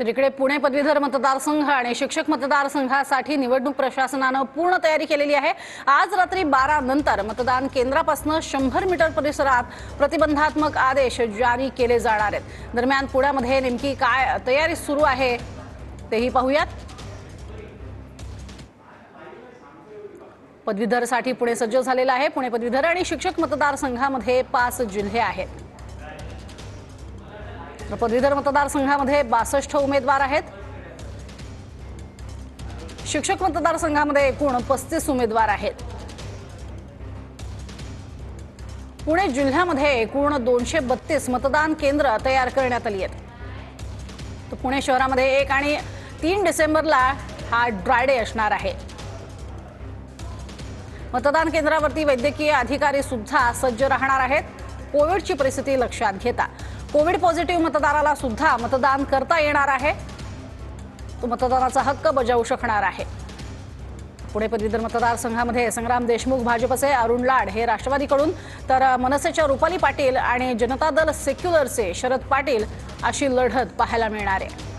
तर इकडे पुणे पदवीधर मतदारसंघ आणि शिक्षक मतदारसंघासाठी निवडणूक प्रशासनानं पूर्ण तयारी केलेली आहे. आज रात्री बारा नंतर मतदान केंद्रापासून शंभर मीटर परिसरात प्रतिबंधात्मक आदेश जारी केले जाणार आहेत. दरम्यान पुण्यामध्ये नेमकी काय तयारी सुरू आहे तेही पाहूयात. पदवीधरसाठी पुणे सज्ज झालेलं आहे. पुणे पदवीधर आणि शिक्षक मतदारसंघामध्ये पाच जिल्हे आहेत. पदवीधर मतदारसंघामध्ये बासष्ट उमेदवार आहेत शिक्षक मतदारसंघामध्ये एकूण पस्तीस उमेदवार आहेत पुणे जिल्ह्यामध्ये एकूण दोनशे बत्तीस मतदान केंद्र तयार करण्यात आली आहेत तर पुणे शहरामध्ये एक आणि तीन डिसेंबरला हा ड्राय डे असणार आहे मतदान केंद्रावरती वैद्यकीय अधिकारी सुद्धा सज्ज राहणार आहेत कोविडची परिस्थिती लक्षात घेता कोविड पॉझिटिव्ह मतदाराला सुद्धा मतदान करता येणार आहे. तो मतदानाचा हक्क बजावू शकणार आहे. पुणे पदवीधर मतदारसंघामध्ये संग्राम देशमुख भाजपचे अरुण लाड हे राष्ट्रवादीकडून. तर मनसेच्या रुपाली पाटील आणि जनता दल सेक्युलरचे शरद पाटील अशी लढत पाहायला मिळणार आहे.